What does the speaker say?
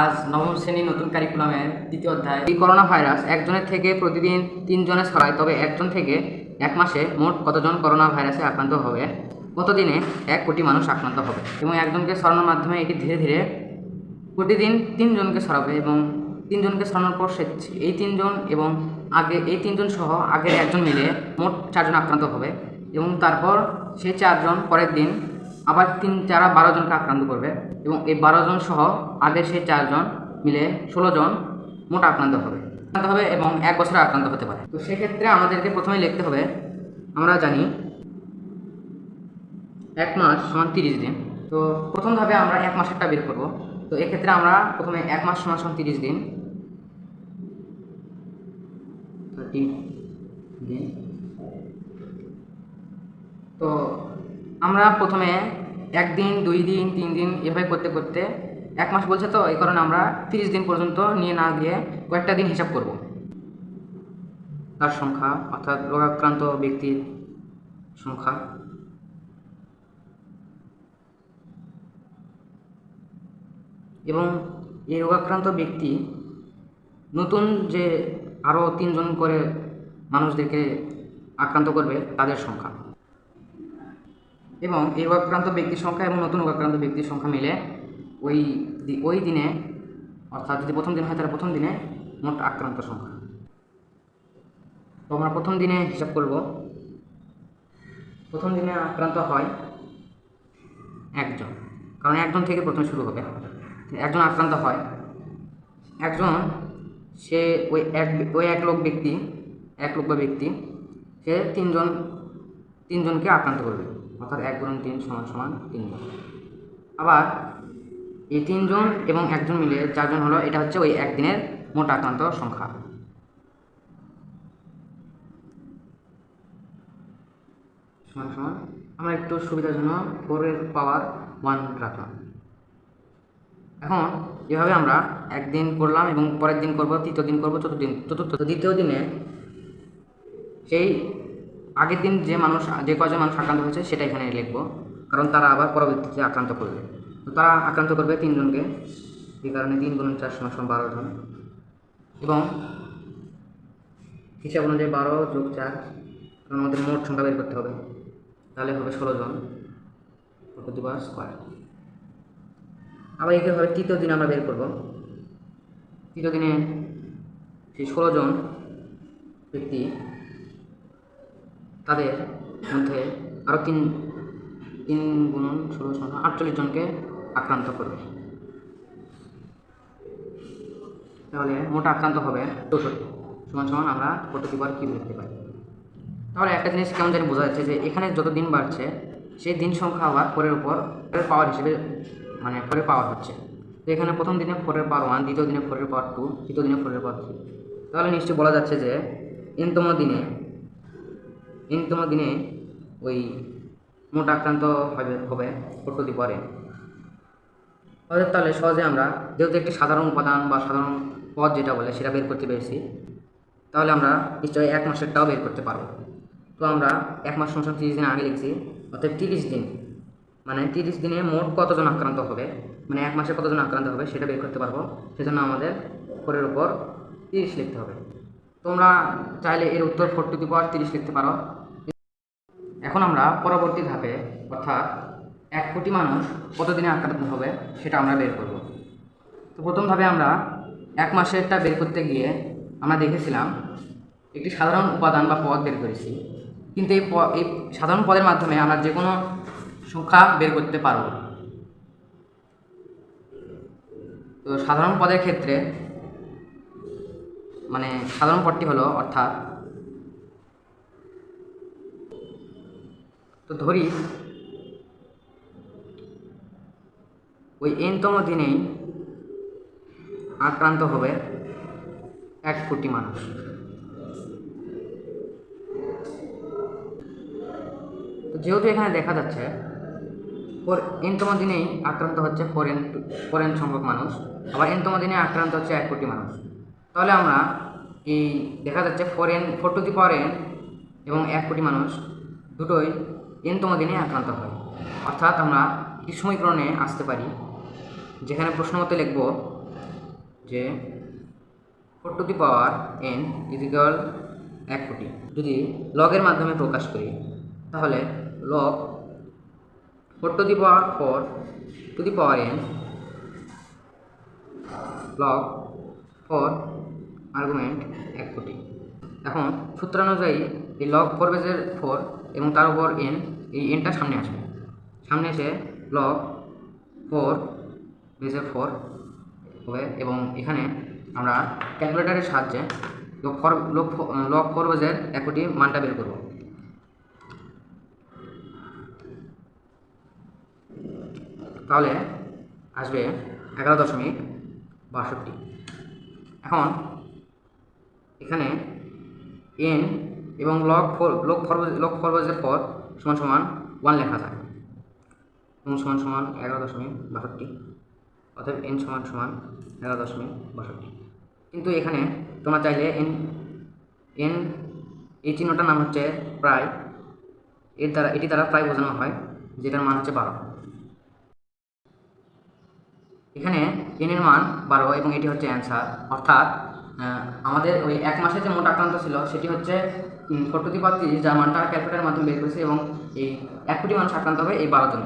আজ নবম শ্রেণির নতুন কারিকুলামের দ্বিতীয় অধ্যায়। এই করোনা ভাইরাস একজনের থেকে প্রতিদিন তিনজনে ছড়ায়, তবে একজন থেকে এক মাসে মোট কতজন করোনা ভাইরাসে আক্রান্ত হবে? কতদিনে এক কোটি মানুষ আক্রান্ত হবে এবং একজনকে ছড়ানোর মাধ্যমে এটি ধীরে ধীরে প্রতিদিন তিনজনকে ছড়াবে এবং তিনজনকে ছড়ানোর পর সে এই তিনজন এবং আগে এই তিনজন সহ আগের একজন মিলে মোট চারজন আক্রান্ত হবে এবং তারপর সেই চারজন পরের দিন আবার তিন, চারা, বারো জনকে আক্রান্ত করবে এবং এই বারো জন সহ আগের সেই চারজন মিলে ষোলো জন মোট আক্রান্ত হবে। আক্রান্ত হবে এবং এক বছরে আক্রান্ত হতে পারে। তো সেক্ষেত্রে আমাদেরকে প্রথমে লিখতে হবে, আমরা জানি এক মাস সমান তিরিশ দিন। তো প্রথম আমরা এক মাসেরটা বের করব। তো এক্ষেত্রে আমরা প্রথমে এক মাস সমান সমান তিরিশ দিন। তো আমরা প্রথমে একদিন, দুই দিন, তিন দিন এভাবে করতে করতে এক মাস বলছে তো, এই কারণে আমরা তিরিশ দিন পর্যন্ত নিয়ে না গিয়ে কয়েকটা দিন হিসাব করব। তার সংখ্যা, অর্থাৎ রোগাক্রান্ত ব্যক্তির সংখ্যা। এবং এই রোগাক্রান্ত ব্যক্তি নতুন যে আরও তিনজন করে মানুষদেরকে আক্রান্ত করবে, তাদের সংখ্যা। এবং এই রোগাক্রান্ত ব্যক্তির সংখ্যা এবং নতুন রোগাক্রান্ত ব্যক্তির সংখ্যা মিলে ওই ওই দিনে, অর্থাৎ যদি প্রথম দিন হয় তাহলে প্রথম দিনে মোট আক্রান্ত সংখ্যা। তো আমরা প্রথম দিনে হিসাব করব। প্রথম দিনে আক্রান্ত হয় একজন। কারণ একজন থেকে প্রথমে শুরু হবে। একজন আক্রান্ত হয়। একজন, সে ওই এক ওই এক লোক ব্যক্তি, এক লোক বা ব্যক্তি, সে তিনজন, তিনজনকে আক্রান্ত করবে। অর্থাৎ এক গুণ তিন সমান সমান তিনজন আবার এই তিনজন এবং একজন মিলে চারজন হলো, এটা হচ্ছে ওই একদিনের মোট আক্রান্ত সংখ্যা। সমান সমান, আমরা একটু সুবিধার জন্য ফোরের পাওয়ার ওয়ান রাখলাম। এখন এভাবে আমরা একদিন করলাম এবং পরের দিন করব, তৃতীয় দিন করব চতুর্থ দিন চতুর্থ, দ্বিতীয় দিনে সেই আগের দিন যে মানুষ, যে কজন মানুষ আক্রান্ত হয়েছে সেটা এখানে লিখব। কারণ তারা আবার পরবর্তীতে আক্রান্ত করবে। তো তারা আক্রান্ত করবে তিনজনকে। এই কারণে তিন গুণ চার সমান সমান বারো জন। এবং হিসাব অনুযায়ী বারো যোগ চার, কারণ আমাদের মোট সংখ্যা বের করতে হবে। তাহলে হবে ষোলো জন। প্রতিবার স্কোয়ার আবার এইভাবে তৃতীয় দিন আমরা বের করব। তৃতীয় দিনে সেই ষোলো জন ব্যক্তি তাদের মধ্যে আরও তিন তিন গুণন ষোলো ষোলো আটচল্লিশ জনকে আক্রান্ত করবে। তাহলে মোট আক্রান্ত হবে চৌষট্টি। সমান সমান আমরা প্রতিবার কী লিখতে পারি তাহলে একটা জিনিস কেমন জানি বোঝা যাচ্ছে যে এখানে যত দিন বাড়ছে, সেই দিন সংখ্যা আবার ফোরের উপর পাওয়ার হিসেবে মানে ফোরের পাওয়ার হচ্ছে। তো এখানে প্রথম দিনে ফোরের পাওয়ার ওয়ান দ্বিতীয় দিনে ফোরের পাওয়ার টু তৃতীয় দিনে ফোরের পাওয়ার থ্রি তাহলে নিশ্চয়ই বলা যাচ্ছে যে এনতম দিনে এনতম দিনে ওই মোট আক্রান্ত হবে হবে ফোরটি পরে। অর্থাৎ তাহলে সহজে আমরা, যেহেতু একটি সাধারণ উপাদান বা সাধারণ পদ যেটা বলে, সেটা বের করতে পেরেছি, তাহলে আমরা নিশ্চয়ই এক মাসেরটাও বের করতে পারব। তো আমরা এক মাস সংসার তিরিশ দিন আগে লিখছি, অর্থাৎ তিরিশ দিন। মানে তিরিশ দিনে মোট কতজন আক্রান্ত হবে? মানে এক মাসে কতজন আক্রান্ত হবে সেটা বের করতে পারব। সেজন্য আমাদের ফোরের উপর তিরিশ লিখতে হবে। তোমরা চাইলে এর উত্তর ফোর টু দি পাওয়ার তিরিশ লিখতে পারো। এখন আমরা পরবর্তী ধাপে, অর্থাৎ এক কোটি মানুষ কতদিনে আক্রান্ত হবে সেটা আমরা বের করব। তো প্রথমভাবে আমরা এক মাসেরটা বের করতে গিয়ে আমরা দেখেছিলাম একটি সাধারণ উপাদান বা পদ বের করেছি। কিন্তু এই এই সাধারণ পদের মাধ্যমে আমরা যে কোনো সংখ্যা বের করতে পারব। তো সাধারণ পদের ক্ষেত্রে মানে সাধারণ পদটি হলো অর্থাৎ তো ধরি, ওই এনতম দিনেই আক্রান্ত হবে এক কোটি মানুষ। যেহেতু এখানে দেখা যাচ্ছে এনতম দিনেই আক্রান্ত হচ্ছে ফোর এন ফোর এন সংখ্যক মানুষ, আবার এনতম দিনে আক্রান্ত হচ্ছে এক কোটি মানুষ। তাহলে আমরা এই দেখা যাচ্ছে four N four to the power N এবং এক কোটি মানুষ দুটোই এনতম দিনে আক্রান্ত হয়। অর্থাৎ আমরা এই সমীকরণে আসতে পারি, যেখানে প্রশ্ন মতে লিখব যে four to the power N is equal এক কোটি। যদি লগের মাধ্যমে প্রকাশ করি, তাহলে log four to the power four to the power N log four argument এক কোটি। এখন সূত্রানুযায়ী এই লগ ফোর বেজের ফোর এবং তার উপর এন এই এনটা সামনে আসবে। সামনে এসে লগ ফোর বেজের ফোর হবে এবং এখানে আমরা ক্যালকুলেটারের সাহায্যে log four log log four বেজের এক কোটি মানটা বের করব। তাহলে আসবে এগারো দশমিক বাষট্টি। এখন এখানে এন এবং log four log four log four বেজের পর সমান সমান ওয়ান লেখা থাকে। এবং সমান সমান এগারো দশমিক বাষট্টি অর্থাৎ এন সমান সমান এগারো দশমিক বাষট্টি। কিন্তু এখানে তোমরা চাইলে এন এন এই চিহ্নটার নাম হচ্ছে প্রায়, এর দ্বারা, এটি দ্বারা প্রায় বোঝানো হয়, যেটার মান হচ্ছে বারো। এখানে এন এর মান বারো এবং এটি হচ্ছে অ্যান্সার অর্থাৎ আমাদের ওই এক মাসে যে মোট আক্রান্ত ছিল, সেটি হচ্ছে ফোর টু দি পাওয়ার যার মানটা ক্যালকুলেটারের মাধ্যমে বের করেছে এবং এই এক কোটি মানুষ আক্রান্ত হবে এই বারো জনে।